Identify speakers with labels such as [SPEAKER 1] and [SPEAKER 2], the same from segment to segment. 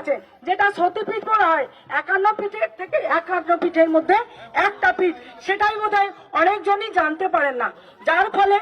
[SPEAKER 1] আছে, যেটা সতীপীঠ বলা হয়, একান্ন পীঠের থেকে একান্ন পীঠের মধ্যে একটা পীঠ সেটাই বোধ অনেকজনই জানতে পারেন না। যার ফলে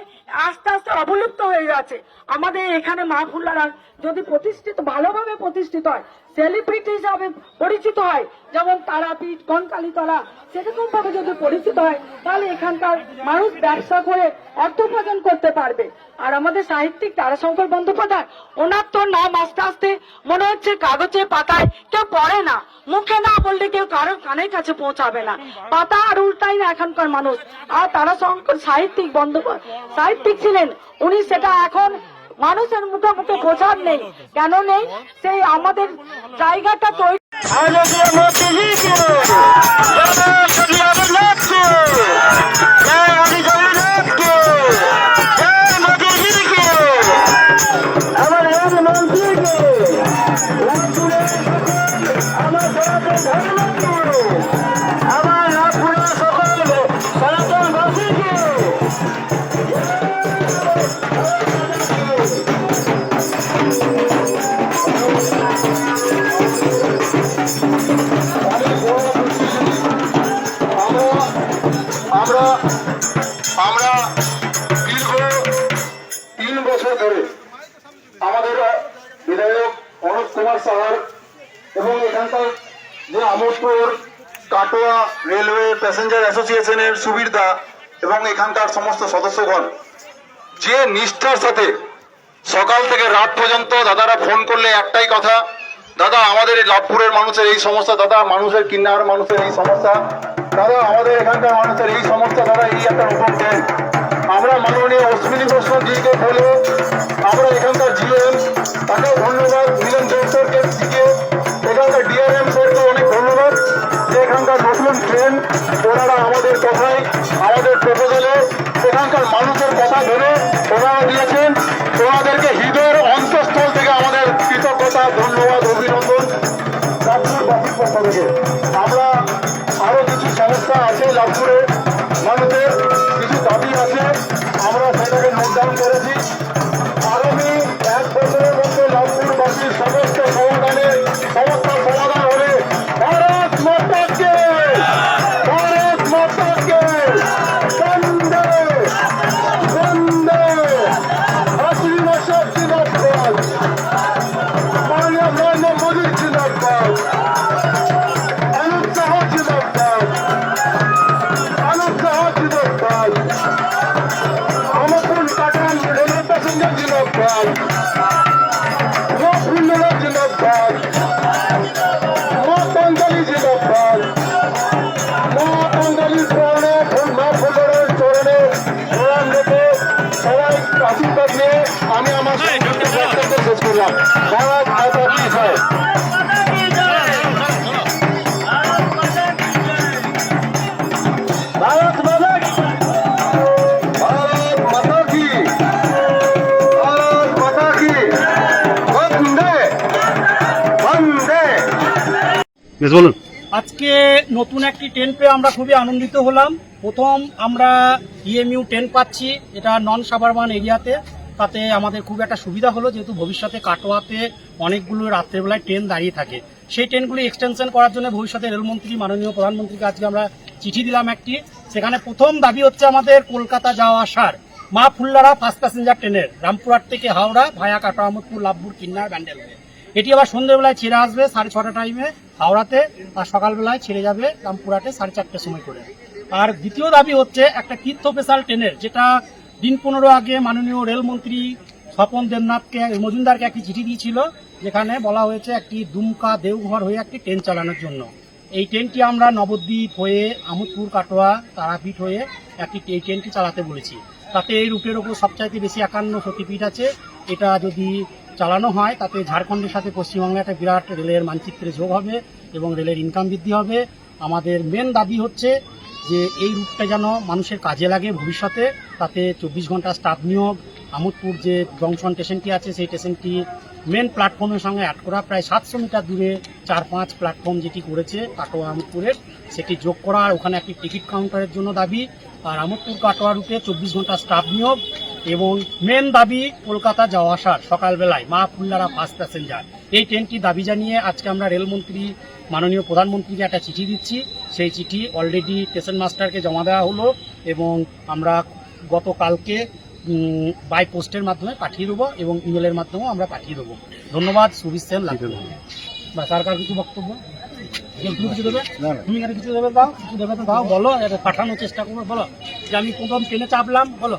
[SPEAKER 1] আস্তে আস্তে অবলুপ্ত হয়ে যাচ্ছে। আমাদের এখানে মা ফুল্লারা যদি প্রতিষ্ঠিত, ভালোভাবে প্রতিষ্ঠিত হয় সেলিব্রিটি হিসাবে পরিচিত হয়, যেমন তারাপীঠ কনকালীতলা সেরকম ভাবে যদি পরিচিত হয়, তাহলে এখানকার মানুষ ব্যবসা করে অর্থ উপার্জন করতে পারবে। আর আমাদের সাহিত্যিক তারাশঙ্কর বন্দ্যোপাধ্যায়, ওনার তো নাম আস্তে আস্তে মনে হচ্ছে কাগজে পাতায় কেউ পড়ে না। মুখে না বললে কেউ কারোর কানের কাছে পৌঁছাবে না। পাতা আর উল্টাই না এখানকার মানুষ। আর তারাশঙ্কর সাহিত্যিক বন্দ্যোপাধ্যায় সাহিত্যিক ছিলেন, উনি সেটা এখন মানুষের মুখে মুখে প্রচার নেই। কেন নেই? সেই আমাদের জায়গাটা তৈরি
[SPEAKER 2] আমি আমরা আমরা দীর্ঘ তিন বছর ধরে আমাদের বিধায়ক অনুপ কুমার সাহার এবং এখানকার যে আমোদপুর, কাটোয়া রেলওয়ে প্যাসেঞ্জার অ্যাসোসিয়েশনের সুবিরদা এবং এখানকার সমস্ত সদস্যগণ, যে নিষ্ঠার সাথে সকাল থেকে রাত পর্যন্ত দাদারা ফোন করলে একটাই কথা, দাদা, আমাদের লাভপুরের মানুষের এই সমস্যা, দাদা, মানুষের কিন্নার মানুষের এই সমস্যা। দাদা আমাদের এখানকার মানুষের, এই সমস্যা দাদা এই একটা দেন আমরা মাননীয় অশ্বিনী বৈষ্ণবজিকে বলে আমরা এখানকার জিএম তাকেও ধন্যবাদ। মিলন জোরসরকে শিখে এখানকার ডিআরএম স্যারকে অনেক ধন্যবাদ যে এখানকার নতুন ট্রেন, ওনারা আমাদের কথায় আশীর্বাদ নিয়ে আমি আমার বক্তব্য শেষ করলাম
[SPEAKER 3] বলুন।
[SPEAKER 4] আজকে নতুন একটি ট্রেন পেয়ে আমরা খুবই আনন্দিত হলাম। প্রথম আমরা ইএমইউ ট্রেন পাচ্ছি, এটা নন সাবারবান এরিয়াতে। তাতে আমাদের খুব একটা সুবিধা হলো, যেহেতু ভবিষ্যতে কাটোয়াতে অনেকগুলো রাত্রেবেলায় ট্রেন দাঁড়িয়ে থাকে। সেই ট্রেনগুলি এক্সটেনশন করার জন্য ভবিষ্যতে রেলমন্ত্রী, মাননীয় প্রধানমন্ত্রীকে আজকে আমরা চিঠি দিলাম একটি। সেখানে প্রথম দাবি হচ্ছে আমাদের কলকাতা যাওয়া আসার। মা ফুল্লারা ফার্স্ট প্যাসেঞ্জার ট্রেনের রামপুরহাট থেকে হাওড়া, ভায়া কাটোয়া আহমদপুর লাভপুর, কিন্নার ব্যান্ডেল এটি আবার সন্ধ্যেবেলায় ছেড়ে আসবে, সাড়ে ছটা টাইমে হাওড়াতে আর সকালবেলায় ছেড়ে যাবে রামপুরাতে সাড়ে চারটের সময় করে। আর দ্বিতীয় দাবি হচ্ছে একটা তীর্থ স্পেশাল ট্রেনের, যেটা দিন পনেরো আগে মাননীয় রেলমন্ত্রী স্বপন দেবনাথকে, মজুমদারকে একটি চিঠি দিয়েছিল, যেখানে বলা হয়েছে একটি দুমকা দেওঘর হয়ে একটি ট্রেন চালানোর জন্য। এই ট্রেনটি আমরা নবদ্বীপ হয়ে আমোদপুর, কাটোয়া, তারাপীঠ হয়ে একটি এই ট্রেনটি চালাতে বলেছি। তাতে এই রুটের ওপর সবচাইতে বেশি একান্ন সতীপীঠ আছে। এটা যদি চালানো হয়, তাতে ঝাড়খণ্ডের সাথে পশ্চিমবঙ্গে একটা বিরাট রেলের মানচিত্রে যোগ হবে এবং রেলের ইনকাম বৃদ্ধি হবে। আমাদের মেন দাবি হচ্ছে যে এই রুটটা যেন মানুষের কাজে লাগে ভবিষ্যতে, তাতে চব্বিশ ঘণ্টা স্টাফ নিয়োগ, আমোদপুর যে জংশন স্টেশনটি আছে, সেই স্টেশনটি মেন প্ল্যাটফর্মের সঙ্গে অ্যাড করা। প্রায় সাতশো মিটার দূরে চার পাঁচ প্ল্যাটফর্ম যেটি করেছে কাটোয়া আমোদপুরের, সেটি যোগ করা। ওখানে একটি টিকিট কাউন্টারের জন্য দাবি। আর আমোদপুর কাটোয়া রুটে চব্বিশ ঘণ্টা স্টাফ নিয়োগ এবং মেন দাবি কলকাতা যাওয়া আসার সকালবেলায় মা ফুল্লারা ফার্স্ট প্যাসেঞ্জার এই ট্রেনটি দাবি জানিয়ে আজকে আমরা রেলমন্ত্রী মাননীয় প্রধানমন্ত্রীকে একটা চিঠি দিচ্ছি। সেই চিঠি অলরেডি স্টেশন মাস্টারকে জমা দেওয়া হলো এবং আমরা গতকালকে বাই পোস্টের মাধ্যমে পাঠিয়ে দেবো এবং ইমেলের মাধ্যমেও আমরা পাঠিয়ে দেবো। ধন্যবাদ সুবিশ সেন লাগবে বা সরকার কিছু বক্তব্য? তুমি কিছু দেবে? তুমি এখানে কিছু দেবে দাও কিছু দেবে তো দাও বলো এটা পাঠানোর চেষ্টা করব বলো। যে আমি প্রথম ট্রেনে চাপলাম বলো।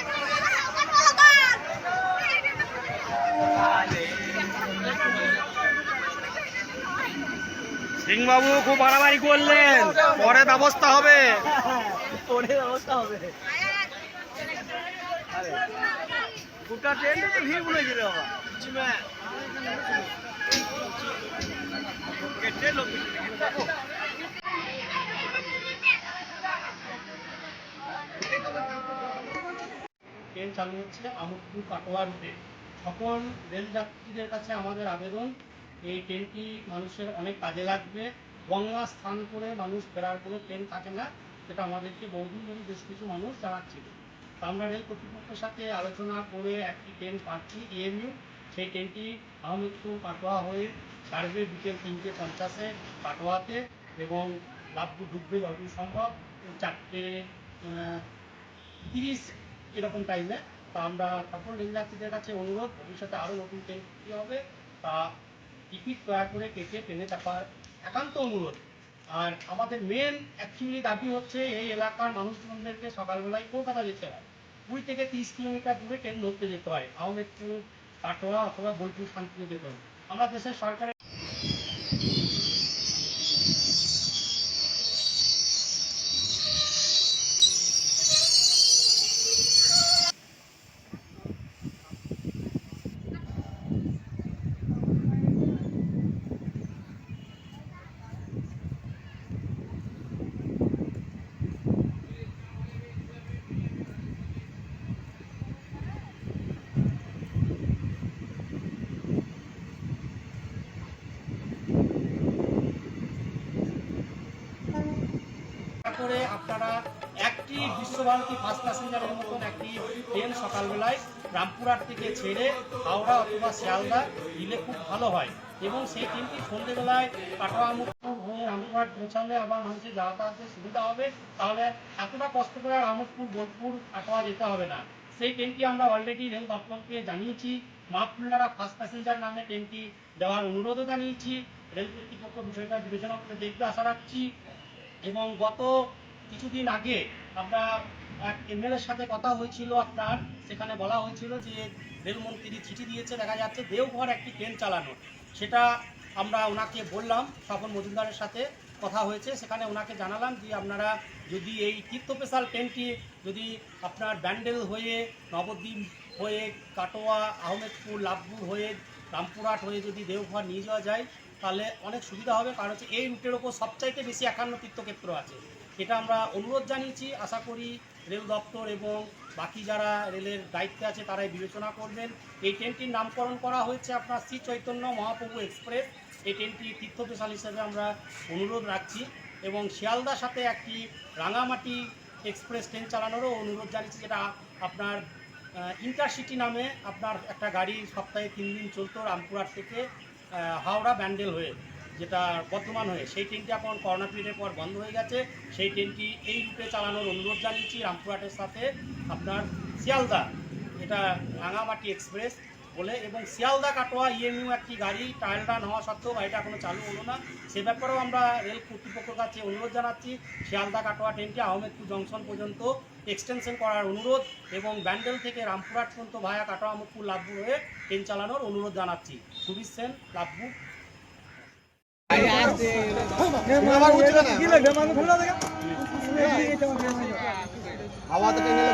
[SPEAKER 4] সিংবাবু খুব বাড়াবাড়ি করলেন। পরে ব্যবস্থা হবে। পরে ব্যবস্থা হবে। গোটা ট্রেনটা তো ভিড় বলে গেলে ট্রেন চালু হচ্ছে আমুদপুর কাটোয়া রুটে। সকল রেল যাত্রীদের কাছে আমাদের আবেদন এই ট্রেনটি মানুষের অনেক কাজে লাগবে। গঙ্গা স্থান করে মানুষ ফেরার কোনো ট্রেন থাকে না সেটা আমাদেরকে বহুদিন ধরে বেশ কিছু মানুষ জানাচ্ছিল। তো আমরা রেল কর্তৃপক্ষের সাথে আলোচনা করে একটি ট্রেন পাচ্ছি এএমইউ সেই ট্রেনটি আহমেদপুর কাটোয়া হয়ে ছাড়বে বিকেল তিনটে পঞ্চাশে কাটোয়াতে এবং লাভপুর ঢুকবে যতদূর সম্ভব, চারটে তিরিশ এরকম টাইমে তা আমরা সকল রেল যাত্রীদের কাছে অনুরোধ, ভবিষ্যতে আরও নতুন ট্রেন হবে। তা টিকিট দয়া করে কেটে ট্রেনে চাপার একান্ত অনুরোধ। আর আমাদের মেন অ্যাকচুয়ালি দাবি হচ্ছে এই এলাকার মানুষজনদেরকে সকালবেলায় কলকাতা যেতে হয়। কুড়ি থেকে তিরিশ কিলোমিটার দূরে ট্রেন ধরতে যেতে হয়। আহমেদপুর কাটোয়া অথবা বোলপুর, শান্তিনিকেতন। আমরা দেশের সরকারের করে আপনারা একটি বিশ্বভারতী ফার্স্ট প্যাসেঞ্জারের মতন একটি ট্রেন সকালবেলায় রামপুরহাট থেকে ছেড়ে হাওড়া অথবা শিয়ালদা দিলে খুব ভালো হয়। এবং সেই ট্রেনটি সন্ধ্যেবেলায় কাটোয়া আমোদপুর হয়ে রামপুরহাট পৌঁছালে আবার মানুষের যাতায়াতের সুবিধা হবে, তাহলে এতটা কষ্ট করে আর বোলপুর কাটোয়া যেতে হবে না। সেই ট্রেনটি আমরা অলরেডি রেল দপ্তরকে জানিয়েছি মাহফুল্লারা ফার্স্ট প্যাসেঞ্জার নামে ট্রেনটি দেওয়ার অনুরোধও জানিয়েছি। রেল কর্তৃপক্ষ বিষয়টা বিবেচনা করে দেখতে আশা রাখছি। এবং গত কিছুদিন আগে আমরা এক এমএলএর সাথে কথা হয়েছিল আপনার, সেখানে বলা হয়েছিল যে রেলমন্ত্রী চিঠি দিয়েছে, দেখা যাচ্ছে দেওঘর একটি ট্রেন চালানো সেটা আমরা ওনাকে বললাম, স্বপন মজুমদারের সাথে কথা হয়েছে, সেখানে ওনাকে জানালাম যে আপনারা যদি এই তীর্থ স্পেশাল ট্রেনটি যদি আপনার ব্যান্ডেল হয়ে, নবদ্বীপ হয়ে, কাটোয়া, আহমেদপুর, লাভপুর হয়ে, রামপুরহাট হয়ে যদি দেওঘর নিয়ে যাওয়া যায় তাহলে অনেক সুবিধা হবে, কারণ হচ্ছে এই রুটের ওপর সবচাইতে বেশি একান্ন তীর্থক্ষেত্র আছে। এটা আমরা অনুরোধ জানিয়েছি, আশা করি রেল দপ্তর এবং বাকি যারা রেলের দায়িত্বে আছে তারাই বিবেচনা করবেন। এই ট্রেনটির নামকরণ করা হয়েছে আপনার শ্রী চৈতন্য মহাপ্রভু এক্সপ্রেস। এই ট্রেনটি তীর্থবিশাল হিসেবে আমরা অনুরোধ রাখছি এবং শিয়ালদার সাথে একটি রাঙামাটি এক্সপ্রেস ট্রেন চালানোরও অনুরোধ জানিয়েছি, যেটা আপনার ইন্টারসিটি নামে আপনার একটা গাড়ি সপ্তাহে তিন দিন চলতো রামপুরহাট থেকে। হাওড়া ব্যান্ডেল হয়ে, যেটা বর্তমান হয়ে, সেই ট্রেনটি এখন করোনা পিরিয়ডের পর বন্ধ হয়ে গেছে। সেই ট্রেনটি এই রুটে চালানোর অনুরোধ জানিয়েছি রামপুরহাটের সাথে। আপনার শিয়ালদা, এটা রাঙামাটি এক্সপ্রেস বলে, এবং শিয়ালদা কাটোয়া ইএমইউ একটি গাড়ি ট্রায়াল রান হওয়া সত্ত্বেও গাড়িটা এখনও চালু হলো না। সে ব্যাপারেও আমরা রেল কর্তৃপক্ষের কাছে অনুরোধ জানাচ্ছি, শিয়ালদা কাটোয়া ট্রেনটি আহমেদপুর জংশন পর্যন্ত এক্সটেনশন করার অনুরোধ, এবং ব্যান্ডেল থেকে রামপুরহাট পর্যন্ত ভায়া কাটোয়া আহমেদপুর লাভপুর হয়ে ট্রেন চালানোর অনুরোধ জানাচ্ছি। সুবিশ সেন লাভপুর
[SPEAKER 5] হাওয়া থেকে গেলে